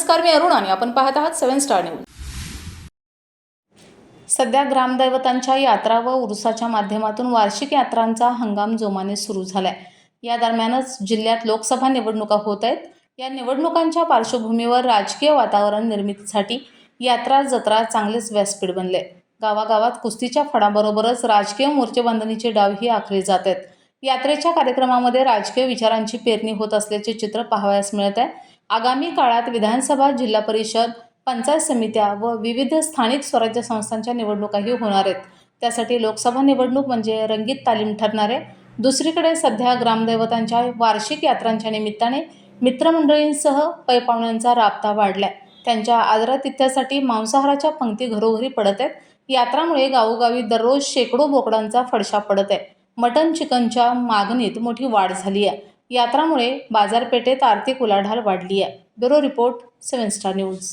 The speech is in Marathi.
नमस्कार मी अरुण आणि आपण पाहत आहात सेवन स्टार न्यूज. सध्या ग्रामदैवतांच्या यात्रा व उरुसाच्या माध्यमातून वार्षिक यात्रांचा हंगाम जोमाने सुरू झालाय. या दरम्यानच जिल्ह्यात लोकसभा निवडणुका होत आहेत. या निवडणुकांच्या पार्श्वभूमीवर राजकीय वातावरण निर्मितीसाठी यात्रा जत्रा चांगलेच व्यासपीठ बनले गावागावात कुस्तीच्या फडाबरोबरच राजकीय मोर्चेबांधणीचे डावही आखले जात आहेत. यात्रेच्या कार्यक्रमामध्ये राजकीय विचारांची पेरणी होत असल्याचे चित्र पाहावयास मिळत आहे. आगामी काळात विधानसभा जिल्हा परिषद पंचायत समित्या व विविध स्थानिक स्वराज्य संस्थांच्या निवडणुकाही होणार आहेत. त्यासाठी लोकसभा निवडणूक म्हणजे रंगीत तालीम ठरणार आहे. दुसरीकडे सध्या ग्रामदैवतांच्या वार्षिक यात्रांच्या निमित्ताने मित्रमंडळींसह पैपावण्यांचा राबता वाढलाय. त्यांच्या आदरातिथ्यासाठी मांसाहाराच्या पंक्ती घरोघरी पडत आहेत. यात्रामुळे गावोगावी दररोज शेकडो बोकडांचा फडशा पडत आहे. मटन चिकनच्या मागणीत मोठी वाढ झाली आहे. यात्रामुळे बाजारपेठेत आर्थिक उलाढाल वाढली आहे bureau report seven star news.